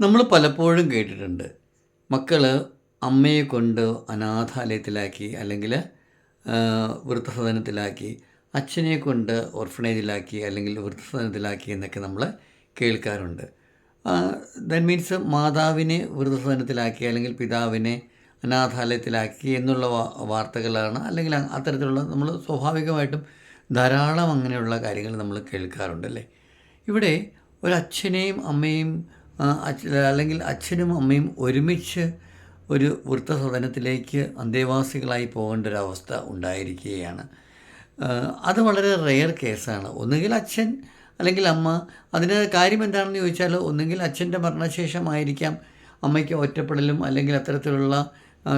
നമ്മൾ പലപ്പോഴും കേട്ടിട്ടുണ്ട്. മക്കൾ അമ്മയെ കൊണ്ട് അനാഥാലയത്തിലാക്കി അല്ലെങ്കിൽ വൃദ്ധസദനത്തിലാക്കി അച്ഛനെ കൊണ്ട് ഓർഫണേജിലാക്കി അല്ലെങ്കിൽ വൃദ്ധസദനത്തിലാക്കി എന്നൊക്കെ നമ്മൾ കേൾക്കാറുണ്ട്. ദാറ്റ് മീൻസ് മാതാവിനെ വൃദ്ധസദനത്തിലാക്കി അല്ലെങ്കിൽ പിതാവിനെ അനാഥാലയത്തിലാക്കി എന്നുള്ള വാർത്തകളാണ് അല്ലെങ്കിൽ അത്തരത്തിലുള്ള നമ്മൾ സ്വാഭാവികമായിട്ടും ധാരാളം അങ്ങനെയുള്ള കാര്യങ്ങൾ നമ്മൾ കേൾക്കാറുണ്ടല്ലേ ഇവിടെ ഒരച്ഛനെയും അമ്മയും അല്ലെങ്കിൽ അച്ഛനും അമ്മയും ഒരുമിച്ച് ഒരു വൃത്തസദനത്തിലേക്ക് അന്തേവാസികളായി പോകേണ്ട ഒരു അവസ്ഥ ഉണ്ടായിരിക്കുകയാണ് അത് വളരെ റെയർ കേസാണ്. ഒന്നുകിൽ അച്ഛൻ അല്ലെങ്കിൽ അമ്മ. അതിന് കാര്യം എന്താണെന്ന് ചോദിച്ചാൽ ഒന്നുകിൽ അച്ഛന്റെ മരണശേഷമായിരിക്കാം അമ്മയ്ക്ക് ഒറ്റപ്പെടലും അല്ലെങ്കിൽ അത്തരത്തിലുള്ള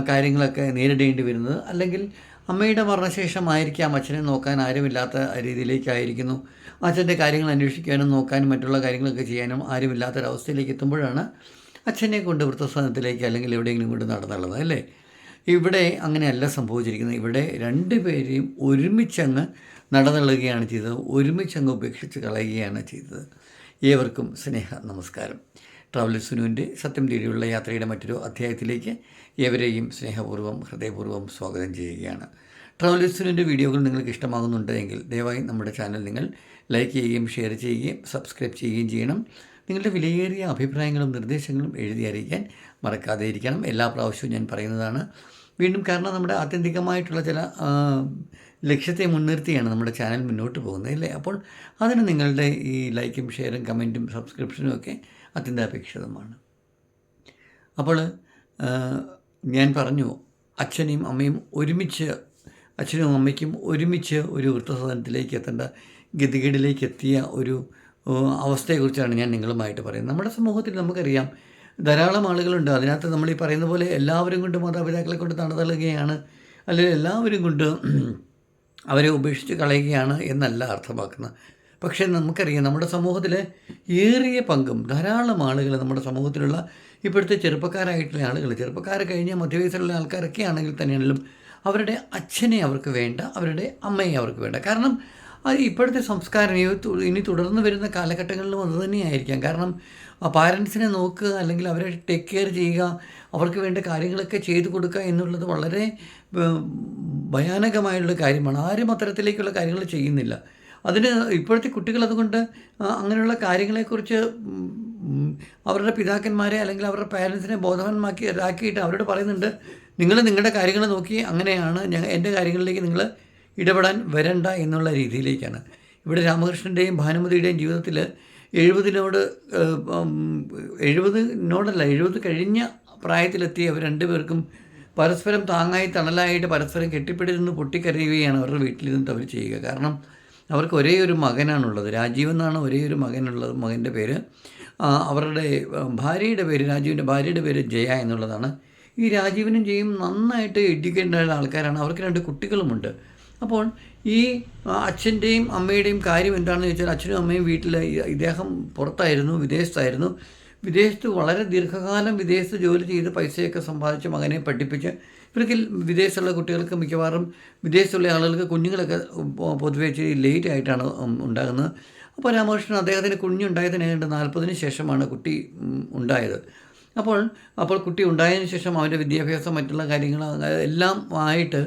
കാര്യങ്ങളൊക്കെ നേരിടേണ്ടി വരുന്നത്. അല്ലെങ്കിൽ അമ്മയുടെ മരണശേഷമായിരിക്കാം അച്ഛനെ നോക്കാൻ ആരുമില്ലാത്ത രീതിയിലേക്കായിരിക്കുന്നു. അച്ഛന്റെ കാര്യങ്ങൾ അന്വേഷിക്കാനും നോക്കാനും മറ്റുള്ള കാര്യങ്ങളൊക്കെ ചെയ്യാനും ആരുമില്ലാത്തൊരവസ്ഥയിലേക്ക് എത്തുമ്പോഴാണ് അച്ഛനെ കൊണ്ട് വൃത്തസ്ഥാനത്തിലേക്ക് അല്ലെങ്കിൽ എവിടെയെങ്കിലും കൊണ്ട് നടന്നുള്ളത് അല്ലേ? ഇവിടെ അങ്ങനെയല്ല സംഭവിച്ചിരിക്കുന്നത്. ഇവിടെ രണ്ട് പേരെയും ഒരുമിച്ചങ്ങ് നടന്നുള്ളുകയാണ് ചെയ്തത്. ഒരുമിച്ചങ്ങ് ഉപേക്ഷിച്ച് കളയുകയാണ് ചെയ്തത്. ഏവർക്കും സ്നേഹ നമസ്കാരം. ട്രാവൽ സുനുവിന്റെ സത്യം തേടിയുള്ള യാത്രയുടെ മറ്റൊരു അധ്യായത്തിലേക്ക് ഏവരെയും സ്നേഹപൂർവം ഹൃദയപൂർവം സ്വാഗതം ചെയ്യുകയാണ്. ട്രാവൽ സുനുവിന്റെ വീഡിയോകൾ നിങ്ങൾക്ക് ഇഷ്ടമാകുന്നുണ്ടെങ്കിൽ ദയവായി നമ്മുടെ ചാനൽ നിങ്ങൾ ലൈക്ക് ചെയ്യുകയും ഷെയർ ചെയ്യുകയും സബ്സ്ക്രൈബ് ചെയ്യുകയും ചെയ്യണം. നിങ്ങളുടെ വിലയേറിയ അഭിപ്രായങ്ങളും നിർദ്ദേശങ്ങളും എഴുതി അറിയിക്കാൻ മറക്കാതെ ഇരിക്കണം. എല്ലാ പ്രാവശ്യവും ഞാൻ പറയുന്നതാണ്. വീണ്ടും കാരണം നമ്മുടെ ആത്യന്തികമായിട്ടുള്ള ചില ലക്ഷ്യത്തെ മുൻനിർത്തിയാണ് നമ്മുടെ ചാനൽ മുന്നോട്ട് പോകുന്നത് അല്ലേ? അപ്പോൾ അതിന് നിങ്ങളുടെ ഈ ലൈക്കും ഷെയറും കമന്റും സബ്സ്ക്രിപ്ഷനും ഒക്കെ അത്യന്താപേക്ഷിതമാണ്. അപ്പോൾ ഞാൻ പറഞ്ഞു അച്ഛനെയും അമ്മയും ഒരുമിച്ച് അച്ഛനും അമ്മയ്ക്കും ഒരുമിച്ച് ഒരു വൃത്തസദനത്തിലേക്ക് എത്തേണ്ട ഗതികേടിലേക്ക് എത്തിയ ഒരു അവസ്ഥയെക്കുറിച്ചാണ് ഞാൻ നിങ്ങളുമായിട്ട് പറയുന്നത്. നമ്മുടെ സമൂഹത്തിൽ നമുക്കറിയാം ധാരാളം ആളുകളുണ്ട്. അതിനകത്ത് നമ്മൾ ഈ പറയുന്ന പോലെ എല്ലാവരും കൊണ്ട് മാതാപിതാക്കളെ കൊണ്ട് നടതള്ളുകയാണ് അല്ലെങ്കിൽ എല്ലാവരും കൊണ്ട് അവരെ ഉപേക്ഷിച്ച് കളയുകയാണ് എന്നല്ല അർത്ഥമാക്കുന്നത്. പക്ഷേ നമുക്കറിയാം നമ്മുടെ സമൂഹത്തിലെ ഏറിയ പങ്കും ധാരാളം ആളുകൾ നമ്മുടെ സമൂഹത്തിലുള്ള ഇപ്പോഴത്തെ ചെറുപ്പക്കാരായിട്ടുള്ള ആളുകൾ ചെറുപ്പക്കാർ കഴിഞ്ഞ മധ്യവയസ്സിലുള്ള ആൾക്കാരൊക്കെ ആണെങ്കിൽ തന്നെയാണെങ്കിലും അവരുടെ അച്ഛനെ അവർക്ക് വേണ്ട അവരുടെ അമ്മയെ അവർക്ക് വേണ്ട. കാരണം അത് ഇപ്പോഴത്തെ സംസ്കാരം ഇനി തുടർന്ന് വരുന്ന കാലഘട്ടങ്ങളിലും അത് തന്നെയായിരിക്കാം. കാരണം പാരൻസിനെ നോക്കുക അല്ലെങ്കിൽ അവരെ ടേക്ക് കെയർ ചെയ്യുക അവർക്ക് വേണ്ട കാര്യങ്ങളൊക്കെ ചെയ്തു കൊടുക്കുക എന്നുള്ളത് വളരെ ഭയാനകമായുള്ള കാര്യമാണ്. ആരും അത്തരത്തിലേക്കുള്ള കാര്യങ്ങൾ ചെയ്യുന്നില്ല. അതിന് ഇപ്പോഴത്തെ കുട്ടികൾ അതുകൊണ്ട് അങ്ങനെയുള്ള കാര്യങ്ങളെക്കുറിച്ച് അവരുടെ പിതാക്കന്മാരെ അല്ലെങ്കിൽ അവരുടെ പാരൻസിനെ ബോധവാന്മാക്കി ഇതാക്കിയിട്ട് അവരോട് പറയുന്നുണ്ട് നിങ്ങൾ നിങ്ങളുടെ കാര്യങ്ങൾ നോക്കി അങ്ങനെയാണ് എന്റെ കാര്യങ്ങളിലേക്ക് നിങ്ങൾ ഇടപെടാൻ വരണ്ട എന്നുള്ള രീതിയിലേക്കാണ്. ഇവിടെ രാമകൃഷ്ണന്റെയും ഭാനുമതിയുടെയും ജീവിതത്തിൽ എഴുപതിനോട് എഴുപതിനോടല്ല എഴുപത് കഴിഞ്ഞ പ്രായത്തിലെത്തിയ അവർ രണ്ടുപേർക്കും പരസ്പരം താങ്ങായി തണലായിട്ട് പരസ്പരം കെട്ടിപ്പിടിച്ചിരുന്ന് പൊട്ടിക്കരയുകയാണ് അവരുടെ വീട്ടിലിരുന്നിട്ട് അവർ ചെയ്യുക. കാരണം അവർക്ക് ഒരേ ഒരു മകനാണുള്ളത്. രാജീവ് എന്നാണ് ഒരേ ഒരു മകനുള്ളത് മകന്റെ പേര്. അവരുടെ ഭാര്യയുടെ പേര് രാജീവിന്റെ ഭാര്യയുടെ പേര് ജയ എന്നുള്ളതാണ്. ഈ രാജീവിനും ജയും നന്നായിട്ട് എഡ്യൂക്കേറ്റഡ് ആയ ആൾക്കാരാണ്. അവർക്ക് രണ്ട് കുട്ടികളുമുണ്ട്. അപ്പോൾ ഈ അച്ഛന്റെയും അമ്മയുടെയും കാര്യം എന്താണെന്ന് ചോദിച്ചാൽ അച്ഛനും അമ്മയും വീട്ടിൽ ഇദ്ദേഹം പുറത്തായിരുന്നു വിദേശത്തായിരുന്നു. വിദേശത്ത് വളരെ ദീർഘകാലം വിദേശത്ത് ജോലി ചെയ്ത് പൈസയൊക്കെ സമ്പാദിച്ച് മകനെ പഠിപ്പിച്ച് ഇവർക്ക് വിദേശത്തുള്ള കുട്ടികൾക്ക് മിക്കവാറും വിദേശത്തുള്ള ആളുകൾക്ക് കുഞ്ഞുങ്ങളൊക്കെ പൊതുവേ ഇച്ചിരി ലേറ്റ് ആയിട്ടാണ് ഉണ്ടാകുന്നത്. അപ്പോൾ രാമകൃഷ്ണൻ അദ്ദേഹത്തിന് കുഞ്ഞുണ്ടായതിന് ഏതാണ്ട് നാൽപ്പതിന് ശേഷമാണ് കുട്ടി ഉണ്ടായത്. അപ്പോൾ അപ്പോൾ കുട്ടി ഉണ്ടായതിന് ശേഷം അവന്റെ വിദ്യാഭ്യാസം മറ്റുള്ള കാര്യങ്ങൾ എല്ലാം ആയിട്ട്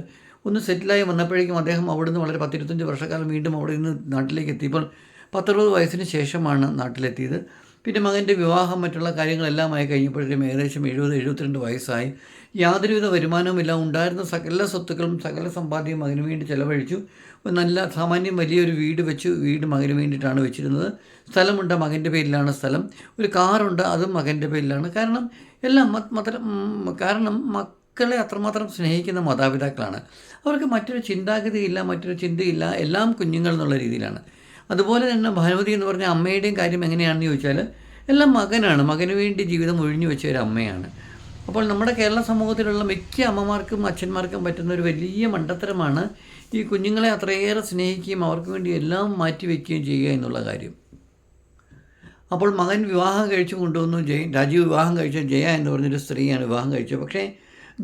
ഒന്ന് സെറ്റിലായി വന്നപ്പോഴേക്കും അദ്ദേഹം അവിടുന്ന് വളരെ പത്തിരുപത്തഞ്ച് വർഷക്കാലം വീണ്ടും അവിടെ നിന്ന് നാട്ടിലേക്ക് എത്തിയപ്പോൾ പത്തറുപത് വയസ്സിന് ശേഷമാണ് നാട്ടിലെത്തിയത്. പിന്നെ മകന്റെ വിവാഹം മറ്റുള്ള കാര്യങ്ങളെല്ലാം ആയി കഴിഞ്ഞപ്പോഴേക്കും ഏകദേശം എഴുപത് എഴുപത്തിരണ്ട് വയസ്സായി. യാതൊരുവിധ വരുമാനവുമില്ല ഉണ്ടായിരുന്ന സകല സ്വത്തുക്കളും സകല സമ്പാദ്യം മകന് വേണ്ടി ചെലവഴിച്ചു. നല്ല സാമാന്യം വലിയൊരു വീട് വെച്ചു. വീട് മകന് വേണ്ടിയിട്ടാണ് വെച്ചിരുന്നത്. സ്ഥലമുണ്ട് മകന്റെ പേരിലാണ് സ്ഥലം. ഒരു കാറുണ്ട് അതും മകന്റെ പേരിലാണ്. കാരണം എല്ലാം കാരണം മക്കളെ അത്രമാത്രം സ്നേഹിക്കുന്ന മാതാപിതാക്കളാണ്. അവർക്ക് മറ്റൊരു ചിന്താഗതിയില്ല മറ്റൊരു ചിന്തയില്ല. എല്ലാം കുഞ്ഞുങ്ങൾ എന്നുള്ള രീതിയിലാണ്. അതുപോലെ തന്നെ ഭാനുമതി എന്ന് പറഞ്ഞ അമ്മയുടെയും കാര്യം എങ്ങനെയാണെന്ന് ചോദിച്ചാൽ എല്ലാം മകനാണ്. മകന് വേണ്ടി ജീവിതം ഒഴിഞ്ഞു വെച്ച ഒരു അമ്മയാണ്. അപ്പോൾ നമ്മുടെ കേരള സമൂഹത്തിലുള്ള മിക്ക അമ്മമാർക്കും അച്ഛന്മാർക്കും പറ്റുന്ന ഒരു വലിയ മണ്ടത്തരമാണ് ഈ കുഞ്ഞുങ്ങളെ അത്രയേറെ സ്നേഹിക്കുകയും അവർക്ക് വേണ്ടി എല്ലാം മാറ്റി വയ്ക്കുകയും ചെയ്യുക എന്നുള്ള കാര്യം. അപ്പോൾ മകൻ വിവാഹം കഴിച്ചു കൊണ്ടുവന്നു ജയ രാജീവ് വിവാഹം കഴിച്ച ജയ എന്ന് പറഞ്ഞൊരു സ്ത്രീയാണ് വിവാഹം കഴിച്ചത്. പക്ഷേ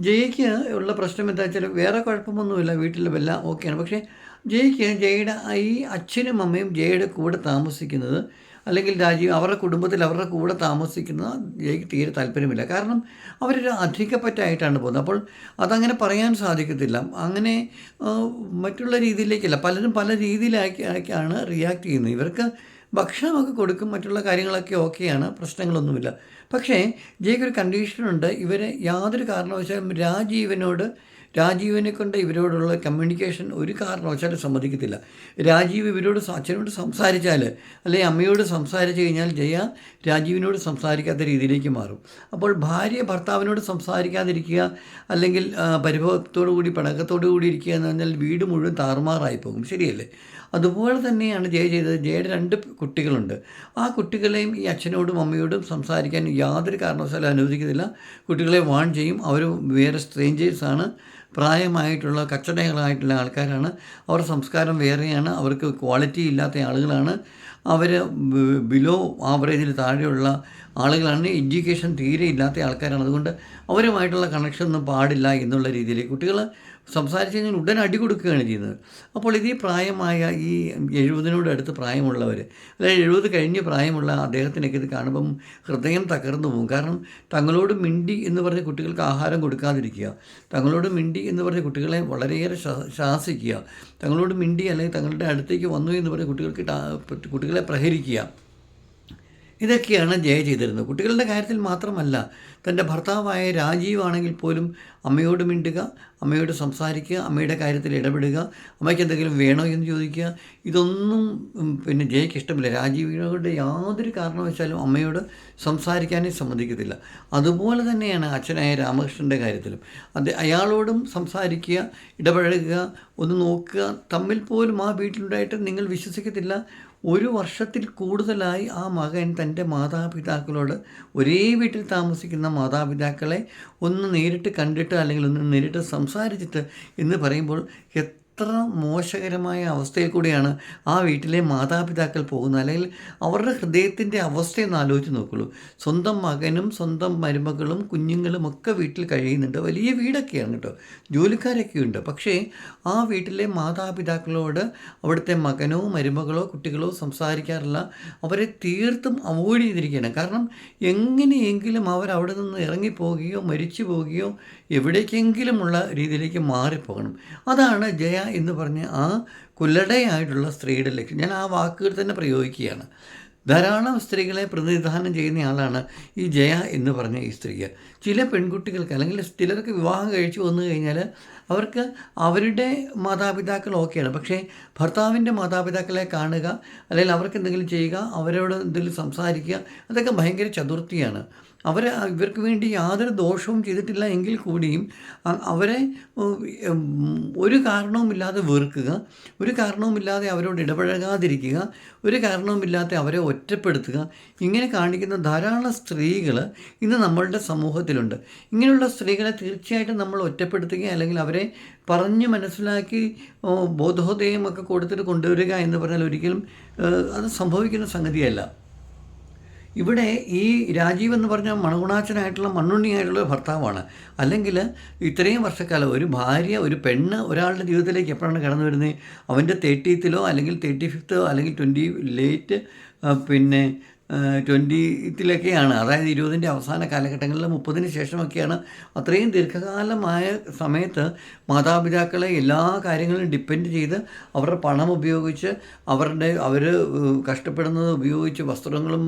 ജയയ്ക്ക് ഉള്ള പ്രശ്നം എന്താ വെച്ചാൽ വേറെ കുഴപ്പമൊന്നുമില്ല വീട്ടിലും എല്ലാം ഓക്കെയാണ് പക്ഷേ ജയിക്ക് ജയയുടെ ഈ അച്ഛനും അമ്മയും ജയയുടെ കൂടെ താമസിക്കുന്നത് അല്ലെങ്കിൽ രാജീവ് അവരുടെ കുടുംബത്തിൽ അവരുടെ കൂടെ താമസിക്കുന്ന ജയ്ക്ക് തീരെ താല്പര്യമില്ല. കാരണം അവരൊരു അധികപ്പറ്റായിട്ടാണ് പോകുന്നത്. അപ്പോൾ അതങ്ങനെ പറയാൻ സാധിക്കത്തില്ല. അങ്ങനെ മറ്റുള്ള രീതിയിലേക്കല്ല. പലരും പല രീതിയിലാക്കി ആണ് റിയാക്ട് ചെയ്യുന്നത്. ഇവർക്ക് ഭക്ഷണമൊക്കെ കൊടുക്കും മറ്റുള്ള കാര്യങ്ങളൊക്കെ ഓക്കെയാണ് പ്രശ്നങ്ങളൊന്നുമില്ല. പക്ഷേ ജയ്ക്ക് ഒരു കണ്ടീഷനുണ്ട്. ഇവരെ യാതൊരു കാരണവശാലും രാജീവനോട് രാജീവിനെ കൊണ്ട് ഇവരോടുള്ള കമ്മ്യൂണിക്കേഷൻ ഒരു കാരണവശാലും സമ്മതിക്കത്തില്ല. രാജീവ് ഇവരോട് അച്ഛനോട് സംസാരിച്ചാൽ അല്ലെങ്കിൽ അമ്മയോട് സംസാരിച്ചു കഴിഞ്ഞാൽ ജയ രാജീവിനോട് സംസാരിക്കാത്ത രീതിയിലേക്ക് മാറും. അപ്പോൾ ഭാര്യ ഭർത്താവിനോട് സംസാരിക്കാതിരിക്കുക അല്ലെങ്കിൽ പരിഭവത്തോടു കൂടി പിണക്കത്തോടു കൂടി ഇരിക്കുക എന്ന് പറഞ്ഞാൽ വീട് മുഴുവൻ താറുമാറായി പോകും. ശരിയല്ലേ? അതുപോലെ തന്നെയാണ് ജയ ചെയ്തത്. ജയയുടെ രണ്ട് കുട്ടികളുണ്ട്. ആ കുട്ടികളെയും ഈ അച്ഛനോടും അമ്മയോടും സംസാരിക്കാൻ യാതൊരു കാരണവശാലും അനുവദിക്കുന്നില്ല കുട്ടികളെ വാൺ ചെയ്യും. അവർ വേറെ സ്ട്രേഞ്ചേഴ്സാണ് പ്രായമായിട്ടുള്ള കച്ചടകളായിട്ടുള്ള ആൾക്കാരാണ്. അവരുടെ സംസ്കാരം വേറെയാണ്. അവർക്ക് ക്വാളിറ്റി ഇല്ലാത്ത ആളുകളാണ്. അവർ ബിലോ ആവറേജിൽ താഴെയുള്ള ആളുകളാണ് എഡ്യൂക്കേഷൻ തീരെ ഇല്ലാത്ത ആൾക്കാരാണ്. അതുകൊണ്ട് അവരുമായിട്ടുള്ള കണക്ഷൻ ഒന്നും പാടില്ല എന്നുള്ള രീതിയിൽ കുട്ടികൾ സംസാരിച്ച് കഴിഞ്ഞാൽ ഉടനെ അടി കൊടുക്കുകയാണ് ചെയ്യുന്നത്. അപ്പോൾ ഇതേ പ്രായമായ ഈ എഴുപതിനോട് അടുത്ത് പ്രായമുള്ളവർ അല്ലെങ്കിൽ എഴുപത് കഴിഞ്ഞ് പ്രായമുള്ള അദ്ദേഹത്തിനൊക്കെ ഇത് കാണുമ്പം ഹൃദയം തകർന്നു പോകും. കാരണം തങ്ങളോട് മിണ്ടി എന്ന് പറഞ്ഞ കുട്ടികൾക്ക് ആഹാരം കൊടുക്കാതിരിക്കുക തങ്ങളോട് മിണ്ടി എന്ന് പറഞ്ഞ കുട്ടികളെ വളരെയേറെ ശാസിക്കുക തങ്ങളോട് മിണ്ടി അല്ലെങ്കിൽ തങ്ങളുടെ അടുത്തേക്ക് വന്നു എന്ന് പറഞ്ഞ കുട്ടികൾക്ക് കുട്ടികളെ പ്രഹരിക്കുക ഇതൊക്കെയാണ് ജയ ചെയ്തിരുന്നത്. കുട്ടികളുടെ കാര്യത്തിൽ മാത്രമല്ല തന്റെ ഭർത്താവായ രാജീവ് ആണെങ്കിൽ പോലും അമ്മയോട് മിണ്ടുക അമ്മയോട് സംസാരിക്കുക അമ്മയുടെ കാര്യത്തിൽ ഇടപെടുക അമ്മയ്ക്ക് എന്തെങ്കിലും വേണോ എന്ന് ചോദിക്കുക ഇതൊന്നും പിന്നെ ജയയ്ക്ക് ഇഷ്ടമില്ല. രാജീവിനോട് യാതൊരു കാരണവശാലും അമ്മയോട് സംസാരിക്കാനേ സമ്മതിക്കത്തില്ല. അതുപോലെ തന്നെയാണ് അച്ഛനായ രാമകൃഷ്ണന്റെ കാര്യത്തിലും. അത് അയാളോടും സംസാരിക്കുക ഇടപഴകുക ഒന്ന് നോക്കുക തമ്മിൽ പോലും ആ വീട്ടിലുണ്ടായിട്ട് നിങ്ങൾ വിശ്വസിക്കത്തില്ല. ഒരു വർഷത്തിൽ കൂടുതലായി ആ മകൻ തന്റെ മാതാപിതാക്കളോട് ഒരേ വീട്ടിൽ താമസിക്കുന്ന മാതാപിതാക്കളെ ഒന്ന് നേരിട്ട് കണ്ടിട്ട് അല്ലെങ്കിൽ ഒന്ന് നേരിട്ട് സംസാരിച്ചിട്ട് എന്ന് പറയുമ്പോൾ എത്ര മോശകരമായ അവസ്ഥയിൽ കൂടിയാണ് ആ വീട്ടിലെ മാതാപിതാക്കൾ പോകുന്നത്. അല്ലെങ്കിൽ അവരുടെ ഹൃദയത്തിന്റെ അവസ്ഥയെന്ന് ആലോചിച്ച് നോക്കുള്ളൂ. സ്വന്തം മകനും സ്വന്തം മരുമകളും കുഞ്ഞുങ്ങളും ഒക്കെ വീട്ടിൽ കഴിയുന്നുണ്ട്. വലിയ വീടൊക്കെയാണ് കേട്ടോ. ജോലിക്കാരൊക്കെ ഉണ്ട്. പക്ഷേ ആ വീട്ടിലെ മാതാപിതാക്കളോട് അവിടുത്തെ മകനോ മരുമകളോ കുട്ടികളോ സംസാരിക്കാറില്ല. അവരെ തീർത്തും അവോയ്ഡ് ചെയ്തിരിക്കുകയാണ്. കാരണം എങ്ങനെയെങ്കിലും അവർ അവിടെ നിന്ന് ഇറങ്ങിപ്പോവുകയോ മരിച്ചു പോവുകയോ എവിടേക്കെങ്കിലുമുള്ള രീതിയിലേക്ക് മാറിപ്പോകണം. അതാണ് ജയ എന്ന് പറഞ്ഞ് ആ കുല്ലടയായിട്ടുള്ള സ്ത്രീയുടെ ലക്ഷ്യം ഞാൻ ആ വാക്കുകൾ തന്നെ പ്രയോഗിക്കുകയാണ്. ധാരാളം സ്ത്രീകളെ പ്രതിനിധാനം ചെയ്യുന്ന ആളാണ് ഈ ജയ എന്ന് പറഞ്ഞ ഈ സ്ത്രീയ ചില പെൺകുട്ടികൾക്ക് അല്ലെങ്കിൽ ചിലർക്ക് വിവാഹം കഴിച്ചു വന്നു കഴിഞ്ഞാൽ അവർക്ക് അവരുടെ മാതാപിതാക്കൾ ഓക്കെയാണ്. പക്ഷേ ഭർത്താവിന്റെ മാതാപിതാക്കളെ കാണുക അല്ലെങ്കിൽ അവർക്ക് എന്തെങ്കിലും ചെയ്യുക അവരോട് എന്തെങ്കിലും സംസാരിക്കുക അതൊക്കെ ഭയങ്കര ചതുർത്ഥിയാണ്. അവർ ഇവർക്ക് വേണ്ടി യാതൊരു ദോഷവും ചെയ്തിട്ടില്ല എങ്കിൽ കൂടിയും അവരെ ഒരു കാരണവുമില്ലാതെ വെറുക്കുക ഒരു കാരണവുമില്ലാതെ അവരോട് ഇടപഴകാതിരിക്കുക ഒരു കാരണവുമില്ലാതെ അവരെ ഒറ്റപ്പെടുത്തുക ഇങ്ങനെ കാണിക്കുന്ന ധാരാളം സ്ത്രീകൾ ഇന്ന് നമ്മളുടെ സമൂഹത്തിലുണ്ട്. ഇങ്ങനെയുള്ള സ്ത്രീകളെ തീർച്ചയായിട്ടും നമ്മൾ ഒറ്റപ്പെടുത്തുക അല്ലെങ്കിൽ അവരെ പറഞ്ഞ് മനസ്സിലാക്കി ബോധോദയം ബോധോദയമൊക്കെ കൊടുത്തിട്ട് കൊണ്ടുവരിക എന്ന് പറഞ്ഞാൽ ഒരിക്കലും അത് സംഭവിക്കുന്ന സംഗതിയല്ല. ഇവിടെ ഈ രാജീവ് എന്ന് പറഞ്ഞ മണഗുണാച്ചനായിട്ടുള്ള മണ്ണുണ്ണിയായിട്ടുള്ള ഭർത്താവാണ്. അല്ലെങ്കിൽ ഇത്രയും വർഷക്കാലം ഒരു ഭാര്യ ഒരു പെണ്ണ് ഒരാളുടെ ജീവിതത്തിലേക്ക് എപ്പോഴാണ് കടന്നു വരുന്നത്? അവന്റെ തേർട്ടീത്തിലോ അല്ലെങ്കിൽ തേർട്ടി ഫിഫ്ത്തോ അല്ലെങ്കിൽ ട്വന്റി ലേറ്റ് പിന്നെ ട്വന്റീത്തിലൊക്കെയാണ് അതായത് ഇരുപതിന്റെ അവസാന കാലഘട്ടങ്ങളിൽ മുപ്പതിന് ശേഷമൊക്കെയാണ് അത്രയും ദീർഘകാലമായ സമയത്ത് മാതാപിതാക്കളെ എല്ലാ കാര്യങ്ങളും ഡിപ്പെൻഡ് ചെയ്ത് അവരുടെ പണം ഉപയോഗിച്ച് അവരുടെ അവർ കഷ്ടപ്പെടുന്നത് ഉപയോഗിച്ച് വസ്ത്രങ്ങളും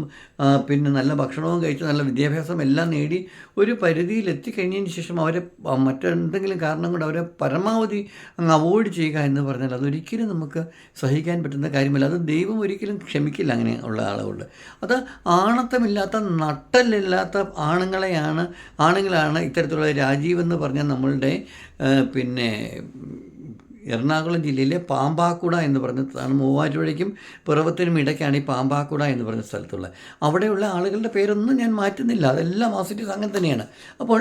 പിന്നെ നല്ല ഭക്ഷണവും കഴിച്ച് നല്ല വിദ്യാഭ്യാസം എല്ലാം നേടി ഒരു പരിധിയിൽ എത്തിക്കഴിഞ്ഞതിന് ശേഷം അവരെ മറ്റെന്തെങ്കിലും കാരണം കൊണ്ട് അവരെ പരമാവധി അങ്ങ് അവോയ്ഡ് ചെയ്യുക എന്ന് പറഞ്ഞാൽ അതൊരിക്കലും നമുക്ക് സഹിക്കാൻ പറ്റുന്ന കാര്യമല്ല. അത് ദൈവം ഒരിക്കലും ക്ഷമിക്കില്ല അങ്ങനെ ഉള്ള ആളുകളുടെ. അത് ആണത്തമില്ലാത്ത നട്ടലില്ലാത്ത ആണുങ്ങളെയാണ് ആണുങ്ങളാണ് ഇത്തരത്തിലുള്ള രാജീവ് എന്ന് പറഞ്ഞ നമ്മളുടെ പിന്നെ എറണാകുളം ജില്ലയിലെ പാമ്പാക്കുട എന്ന് പറഞ്ഞ സ്ഥലമാണ് മൂവാറ്റുപുഴയ്ക്കും പിറവത്തിനും ഇടയ്ക്കാണ് ഈ പാമ്പാക്കുട എന്ന് പറഞ്ഞ സ്ഥലത്തുള്ളത്. അവിടെയുള്ള ആളുകളുടെ പേരൊന്നും ഞാൻ മാറ്റുന്നില്ല. അതെല്ലാം ആസിറ്റീസ് അങ്ങനെ തന്നെയാണ്. അപ്പോൾ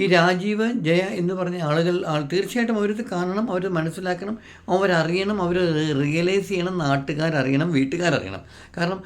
ഈ രാജീവ് ജയ എന്ന് പറഞ്ഞ ആളുകൾ തീർച്ചയായിട്ടും അവരിത് കാണണം അവർ മനസ്സിലാക്കണം അവരറിയണം അവർ റിയലൈസ് ചെയ്യണം നാട്ടുകാരറിയണം വീട്ടുകാരറിയണം. കാരണം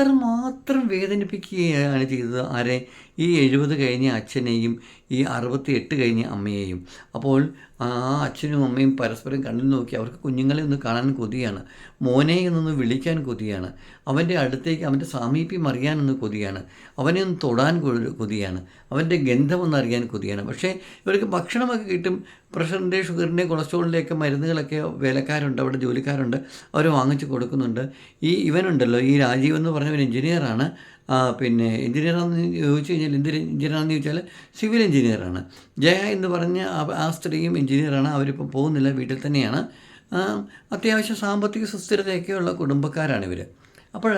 അത്രമാത്രം വേദനിപ്പിക്കുകയാണ് ചെയ്തത് ആരെ? ഈ എഴുപത് കഴിഞ്ഞ അച്ഛനെയും ഈ അറുപത്തി എട്ട് കഴിഞ്ഞ അമ്മയെയും. അപ്പോൾ ആ അച്ഛനും അമ്മയും പരസ്പരം കണ്ണിൽ നോക്കി അവർക്ക് കുഞ്ഞുങ്ങളെ ഒന്ന് കാണാൻ കൊതിയാണ്. മോനെ എന്നൊന്ന് വിളിക്കാൻ കൊതിയാണ്. അവന്റെ അടുത്തേക്ക് അവന്റെ സാമീപ്യം അറിയാനൊന്ന് കൊതിയാണ്. അവനെ ഒന്ന് തൊടാൻ കൊതിയാണ്. അവന്റെ ഗന്ധമൊന്ന് അറിയാൻ കൊതിയാണ്. പക്ഷേ ഇവർക്ക് ഭക്ഷണമൊക്കെ കിട്ടും. പ്രഷറിന്റെ ഷുഗറിന്റെ കൊളസ്ട്രോളിന്റെയൊക്കെ മരുന്നുകളൊക്കെ വേലക്കാരുണ്ട്. അവിടെ ജോലിക്കാരുണ്ട്. അവർ വാങ്ങിച്ച് കൊടുക്കുന്നുണ്ട്. ഈ ഇവനുണ്ടല്ലോ ഈ രാജീവ് എന്ന് പറഞ്ഞ ഒരു എഞ്ചിനീയറാണ്. പിന്നെ എഞ്ചിനീയറാണെന്ന് ചോദിച്ചു കഴിഞ്ഞാൽ എന്ത് എഞ്ചിനീയറാണെന്ന് ചോദിച്ചാൽ സിവിൽ എഞ്ചിനീയറാണ്. ജയ എന്ന് പറഞ്ഞ ആ- സ്ത്രീയും എഞ്ചിനീയറാണ്. അവരിപ്പോൾ പോകുന്നില്ല. വീട്ടിൽ തന്നെയാണ്. അത്യാവശ്യം സാമ്പത്തിക സുസ്ഥിരതയൊക്കെയുള്ള കുടുംബക്കാരാണ് ഇവർ അപ്പോൾ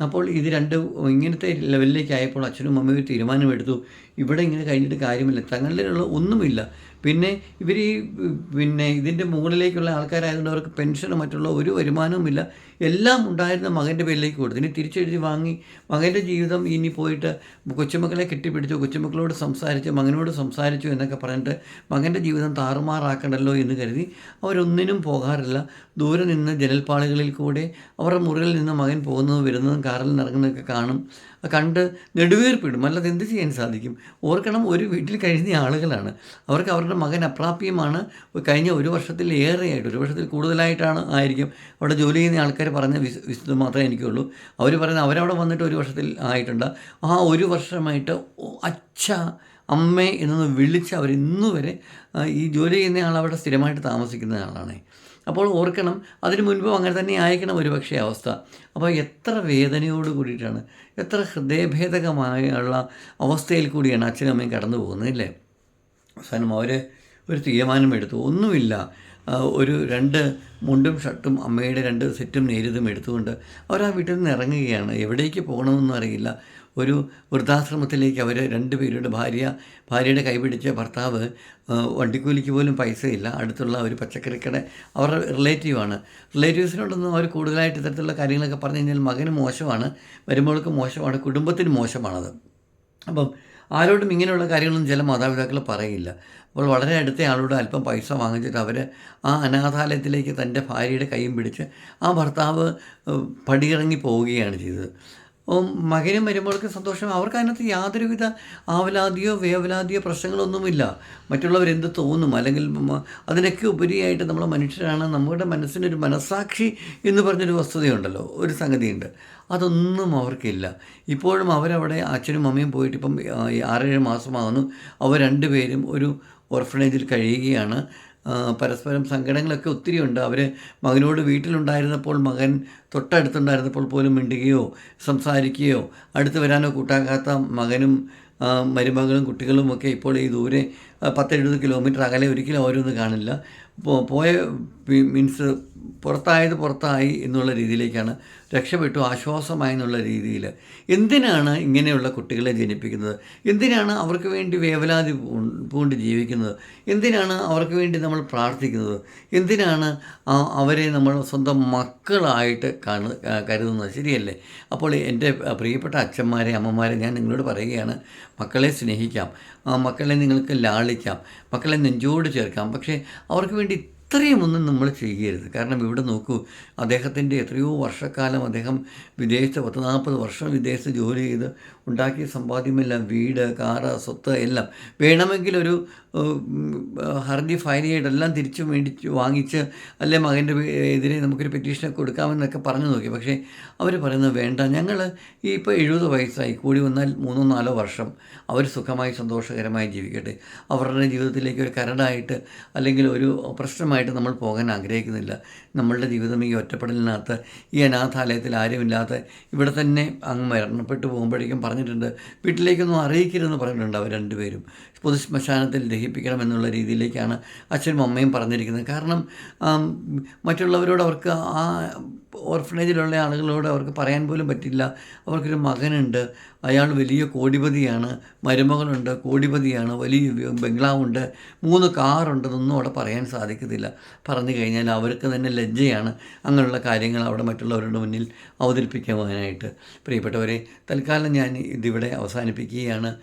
അപ്പോൾ ഇത് രണ്ട് ഇങ്ങനത്തെ ലെവലിലേക്ക് ആയപ്പോൾ അച്ഛനും അമ്മയും തീരുമാനമെടുത്തു ഇവിടെ ഇങ്ങനെ കഴിഞ്ഞിട്ട് കാര്യമില്ല. തങ്ങളിലുള്ള ഒന്നുമില്ല. പിന്നെ ഇവർ ഈ പിന്നെ ഇതിന്റെ മുകളിലേക്കുള്ള ആൾക്കാരായതുകൊണ്ട് അവർക്ക് പെൻഷനും മറ്റുള്ള ഒരു വരുമാനവുമില്ല. എല്ലാം ഉണ്ടായിരുന്ന മകന്റെ പേരിലേക്ക് കൊടുത്തു. ഇനി തിരിച്ചെഴുതി വാങ്ങി മകന്റെ ജീവിതം ഇനി പോയിട്ട് കൊച്ചുമക്കളെ കെട്ടിപ്പിടിച്ചു കൊച്ചുമക്കളോട് സംസാരിച്ചു മകനോട് സംസാരിച്ചു എന്നൊക്കെ പറഞ്ഞിട്ട് മകന്റെ ജീവിതം താറുമാറാക്കണ്ടല്ലോ എന്ന് കരുതി അവരൊന്നിനും പോകാറില്ല. ദൂരെ നിന്ന് ജനൽപ്പാളികളിൽ കൂടെ അവരുടെ മുറിയിൽ നിന്ന് മകൻ പോകുന്നതും വരുന്നതും കാറിൽ നിന്ന് ഇറങ്ങുന്നതൊക്കെ കാണും കണ്ട് നെടുവീർപ്പിടും. അല്ലാതെ എന്ത് ചെയ്യാൻ സാധിക്കും? ഓർക്കണം ഒരു വീട്ടിൽ കഴിയുന്ന ആളുകളാണ്. അവർക്ക് അവരുടെ മകൻ അപ്രാപ്യമാണ്. കഴിഞ്ഞ ഒരു വർഷത്തിൽ ഏറെയായിട്ട് ഒരു വർഷത്തിൽ കൂടുതലായിട്ടാണ് ആയിരിക്കും അവിടെ ജോലി ചെയ്യുന്ന ആൾക്കാർ പറഞ്ഞ വിശ വിശുദ്ധം മാത്രമേ എനിക്കുള്ളൂ. അവർ പറയുന്നത് അവരവിടെ വന്നിട്ട് ഒരു വർഷത്തിൽ ആയിട്ടുണ്ട്. ആ ഒരു വർഷമായിട്ട് അച്ഛ അമ്മേ എന്നൊന്ന് വിളിച്ച് അവരിന്നു വരെ ഈ ജോലി ചെയ്യുന്ന ആൾ അവിടെ സ്ഥിരമായിട്ട് താമസിക്കുന്ന ആളാണ്. അപ്പോൾ ഓർക്കണം അതിനു മുൻപും അങ്ങനെ തന്നെ ആയിരിക്കണം ഒരുപക്ഷെ അവസ്ഥ. അപ്പോൾ എത്ര വേദനയോട് കൂടിയിട്ടാണ് എത്ര ഹൃദയഭേദകമായുള്ള അവസ്ഥയിൽ കൂടിയാണ് അച്ഛനും അമ്മയും കടന്നു പോകുന്നത് അല്ലേ? അവസാനം അവർ ഒരു തീരുമാനമെടുത്തു ഒന്നുമില്ല ഒരു രണ്ട് മുണ്ടും ഷർട്ടും അമ്മയുടെ രണ്ട് സെറ്റും നേരിതും എടുത്തുകൊണ്ട് അവർ ആ വീട്ടിൽ നിന്ന് ഇറങ്ങുകയാണ്. എവിടേക്ക് പോകണമെന്നും അറിയില്ല. ഒരു വൃദ്ധാശ്രമത്തിലേക്ക് അവർ രണ്ടുപേരുടെ ഭാര്യ ഭാര്യയുടെ കൈപിടിച്ച ഭർത്താവ് വണ്ടിക്കൂലിക്ക് പോലും പൈസയില്ല. അടുത്തുള്ള ഒരു പച്ചക്കറിക്കട അവരുടെ റിലേറ്റീവാണ് റിലേറ്റീവ്സിനോടൊന്നും അവർ കൂടുതലായിട്ട് ഇത്തരത്തിലുള്ള കാര്യങ്ങളൊക്കെ പറഞ്ഞു കഴിഞ്ഞാൽ മകന് മോശമാണ് വരുമ്പോൾക്ക് മോശമാണ് കുടുംബത്തിന് മോശമാണത്. അപ്പം ആരോടും ഇങ്ങനെയുള്ള കാര്യങ്ങളൊന്നും ചില മാതാപിതാക്കൾ പറയില്ല. അപ്പോൾ വളരെ അടുത്ത ആളോട് അല്പം പൈസ വാങ്ങിച്ചിട്ട് അവർ ആ അനാഥാലയത്തിലേക്ക് തന്റെ ഭാര്യയുടെ കൈയും പിടിച്ച് ആ ഭർത്താവ് പടിയിറങ്ങി പോവുകയാണ് ചെയ്തത്. മകനും വരുമ്പോഴൊക്കെ സന്തോഷം. അവർക്ക് അതിനകത്ത് യാതൊരുവിധ ആവലാതിയോ വേവലാതിയോ പ്രശ്നങ്ങളൊന്നുമില്ല. മറ്റുള്ളവർ മറ്റുള്ളവരെന്ത് തോന്നും? അല്ലെങ്കിൽ അതിനൊക്കെ ഉപരിയായിട്ട് നമ്മൾ മനുഷ്യരാണ്. നമ്മുടെ മനസ്സിനൊരു മനസാക്ഷി എന്ന് പറഞ്ഞൊരു വസ്തുതയുണ്ടല്ലോ. ഒരു സംഗതിയുണ്ട്. അതൊന്നും അവർക്കില്ല. ഇപ്പോഴും അവരവിടെ അച്ഛനും അമ്മയും പോയിട്ട് ഇപ്പം ആറേഴ് മാസമാകുന്നു അവർ രണ്ടുപേരും ഒരു ഓർഫണേജിൽ കഴിയുകയാണ്. പരസ്പരം സങ്കടങ്ങളൊക്കെ ഒത്തിരി ഉണ്ട്. അവർ മകനോട് വീട്ടിലുണ്ടായിരുന്നപ്പോൾ മകൻ തൊട്ടടുത്തുണ്ടായിരുന്നപ്പോൾ പോലും മിണ്ടുകയോ സംസാരിക്കുകയോ അടുത്ത് വരാനോ കൂട്ടാക്കാത്ത മകനും മരുമകളും കുട്ടികളും ഒക്കെ ഇപ്പോൾ ഈ ദൂരെ പത്തെഴുപത് കിലോമീറ്റർ അകലെ ഒരിക്കലും അവരൊന്നും കാണില്ല. പോയ മീൻസ് പുറത്തായത് പുറത്തായി എന്നുള്ള രീതിയിലേക്കാണ് രക്ഷപ്പെട്ടു ആശ്വാസമായി എന്നുള്ള രീതിയിൽ. എന്തിനാണ് ഇങ്ങനെയുള്ള കുട്ടികളെ ജനിപ്പിക്കുന്നത്? എന്തിനാണ് അവർക്ക് വേണ്ടി വേവലാതി പൂണ്ട് ജീവിക്കുന്നത്? എന്തിനാണ് അവർക്ക് വേണ്ടി നമ്മൾ പ്രാർത്ഥിക്കുന്നത്? എന്തിനാണ് അവരെ നമ്മൾ സ്വന്തം മക്കളായിട്ട് കാണു കരുതുന്നത്? ശരിയല്ലേ? അപ്പോൾ എന്റെ പ്രിയപ്പെട്ട അച്ഛന്മാരെ അമ്മമാരെ ഞാൻ നിങ്ങളോട് പറയുകയാണ് മക്കളെ സ്നേഹിക്കാം. മക്കളെ നിങ്ങൾക്ക് ലാളിക്കാം. മക്കളെ നെഞ്ചോട് ചേർക്കാം. പക്ഷേ അവർക്ക് വേണ്ടി ഇത്രയും ഒന്നും നമ്മൾ ചെയ്യരുത്. കാരണം ഇവിടെ നോക്കൂ അദ്ദേഹത്തിന്റെ എത്രയോ വർഷക്കാലം അദ്ദേഹം വിദേശത്ത് പത്ത് നാൽപ്പത് വർഷം വിദേശത്ത് ജോലി ചെയ്ത് ഉണ്ടാക്കിയ സമ്പാദ്യമെല്ലാം വീട് കാറ് സ്വത്ത് എല്ലാം വേണമെങ്കിൽ ഒരു ഹർജി ഫയൽ ചെയ്തെല്ലാം തിരിച്ചു മേടിച്ച് വാങ്ങിച്ച് അല്ലെ മകന്റെ എതിരെ നമുക്കൊരു പെറ്റീഷനൊക്കെ കൊടുക്കാമെന്നൊക്കെ പറഞ്ഞു നോക്കി. പക്ഷേ അവർ പറയുന്നത് വേണ്ട. ഞങ്ങൾ ഈ ഇപ്പോൾ എഴുപത് വയസ്സായി. കൂടി വന്നാൽ മൂന്നോ നാലോ വർഷം അവർ സുഖമായി സന്തോഷകരമായി ജീവിക്കട്ടെ. അവരുടെ ജീവിതത്തിലേക്ക് ഒരു കരടായിട്ട് അല്ലെങ്കിൽ ഒരു പ്രശ്നമായിട്ട് നമ്മൾ പോകാൻ ആഗ്രഹിക്കുന്നില്ല. നമ്മളുടെ ജീവിതം ഈ ഒറ്റപ്പെടലിനകത്ത് ഈ അനാഥാലയത്തിൽ ആരുമില്ലാത്ത ഇവിടെ തന്നെ അങ്ങ് മരണപ്പെട്ടു പോകുമ്പോഴേക്കും പറഞ്ഞിട്ടുണ്ട്. വീട്ടിലേക്കൊന്നും അറിയിക്കരുതെന്ന് പറഞ്ഞിട്ടുണ്ട് അവർ രണ്ടുപേരും. പൊതു ശ്മശാനത്തിൽ ദഹിപ്പിക്കണം എന്നുള്ള രീതിയിലേക്കാണ് അച്ഛനും അമ്മയും പറഞ്ഞിരിക്കുന്നത്. കാരണം മറ്റുള്ളവരോട് അവർക്ക് ആ ഓർഫനേജിലുള്ള ആളുകളോട് അവർക്ക് പറയാൻ പോലും പറ്റില്ല. അവർക്കൊരു മകനുണ്ട്. അയാൾ വലിയ കോടിപതിയാണ്. മരുമകളുണ്ട്. കോടിപതിയാണ്. വലിയ ബംഗ്ലാവുണ്ട്. മൂന്ന് കാറുണ്ട് ഇതൊന്നും അവിടെ പറയാൻ സാധിക്കത്തില്ല. പറഞ്ഞു കഴിഞ്ഞാൽ അവർക്ക് തന്നെ ലജ്ജയാണ് അങ്ങനെയുള്ള കാര്യങ്ങൾ അവിടെ മറ്റുള്ളവരുടെ മുന്നിൽ അവതരിപ്പിക്കുവാനായിട്ട്. പ്രിയപ്പെട്ടവരെ തൽക്കാലം ഞാൻ ഇതിവിടെ അവസാനിപ്പിക്കുകയാണ്.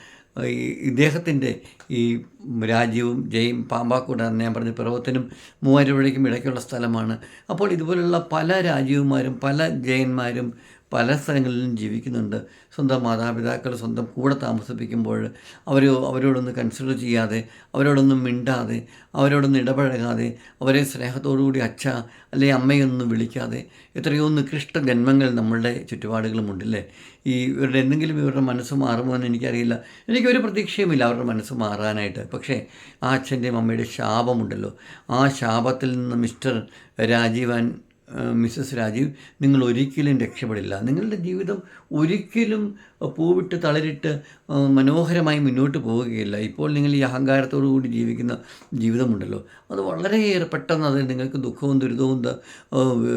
ഈ ഇദ്ദേഹത്തിന്റെ ഈ രാജ്യവും ജയും പാമ്പാക്കൂട എന്ന് ഞാൻ പറഞ്ഞ പിറവത്തിനും മൂവാറ്റുപുഴയ്ക്കും ഇടയ്ക്കുള്ള സ്ഥലമാണ്. അപ്പോൾ ഇതുപോലുള്ള പല രാജീവന്മാരും പല ജയന്മാരും പല സ്ഥലങ്ങളിലും ജീവിക്കുന്നുണ്ട്. സ്വന്തം മാതാപിതാക്കൾ സ്വന്തം കൂടെ താമസിപ്പിക്കുമ്പോൾ അവർ അവരോടൊന്ന് കൺസിഡർ ചെയ്യാതെ അവരോടൊന്നും മിണ്ടാതെ അവരോടൊന്നും ഇടപഴകാതെ അവരെ സ്നേഹത്തോടുകൂടി അച്ഛ അല്ലെങ്കിൽ അമ്മയൊന്നും വിളിക്കാതെ എത്രയോ നികൃഷ്ട ജന്മങ്ങൾ നമ്മളുടെ ചുറ്റുപാടുകളുമുണ്ടല്ലേ ഈ ഇവരുടെ എന്തെങ്കിലും ഇവരുടെ മനസ്സ് മാറുമോ എന്ന് എനിക്കറിയില്ല. എനിക്കൊരു പ്രതീക്ഷയുമില്ല അവരുടെ മനസ്സ് മാറാനായിട്ട്. പക്ഷേ ആ അച്ഛന്റെയും അമ്മയുടെ ശാപമുണ്ടല്ലോ. ആ ശാപത്തിൽ നിന്ന് മിസ്റ്റർ രാജീവൻ മിസ്സസ് രാജീവ് നിങ്ങൾ ഒരിക്കലും രക്ഷപ്പെടില്ല. നിങ്ങളുടെ ജീവിതം ഒരിക്കലും പൂവിട്ട് തളരിട്ട് മനോഹരമായി മുന്നോട്ട് പോവുകയില്ല. ഇപ്പോൾ നിങ്ങൾ ഈ അഹങ്കാരത്തോടു കൂടി ജീവിക്കുന്ന ജീവിതമുണ്ടല്ലോ. അത് വളരെയേറെ പെട്ടെന്ന് അത് നിങ്ങൾക്ക് ദുഃഖവും ദുരിതവും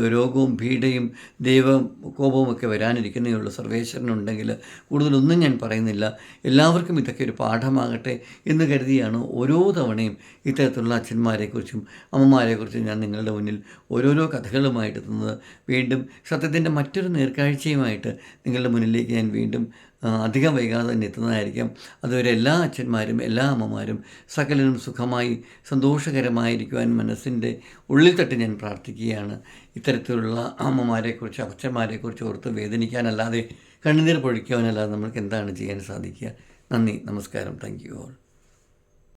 രോഗവും പീഡയും ദൈവ കോപവും ഒക്കെ വരാനിരിക്കുന്നേ സർവേശ്വരനുണ്ടെങ്കിൽ കൂടുതലൊന്നും ഞാൻ പറയുന്നില്ല. എല്ലാവർക്കും ഇതൊക്കെ ഒരു പാഠമാകട്ടെ എന്ന് കരുതിയാണ് ഓരോ തവണയും ഇത്തരത്തിലുള്ള അച്ഛന്മാരെക്കുറിച്ചും അമ്മമാരെക്കുറിച്ചും ഞാൻ നിങ്ങളുടെ മുന്നിൽ ഓരോരോ കഥകളുമായിട്ട് എത്തുന്നത്. വീണ്ടും സത്യത്തിന്റെ മറ്റൊരു നേർക്കാഴ്ചയുമായിട്ട് നിങ്ങളുടെ മുന്നിലേക്ക് ഞാൻ വീണ്ടും അധികം വൈകാതെ തന്നെ എത്തുന്നതായിരിക്കാം അതുവരെ എല്ലാ അച്ഛന്മാരും എല്ലാ അമ്മമാരും സകലനും സുഖമായി സന്തോഷകരമായിരിക്കുവാൻ മനസ്സിന്റെ ഉള്ളിൽ തട്ടി ഞാൻ പ്രാർത്ഥിക്കുകയാണ്. ഇത്തരത്തിലുള്ള അമ്മമാരെക്കുറിച്ച് അച്ഛന്മാരെക്കുറിച്ച് ഓർത്ത് വേദനിക്കാനല്ലാതെ കണ്ണുനീർ പൊഴിക്കുവാനല്ലാതെ നമ്മൾക്ക് എന്താണ് ചെയ്യാൻ സാധിക്കുക? നന്ദി നമസ്കാരം. Thank you all.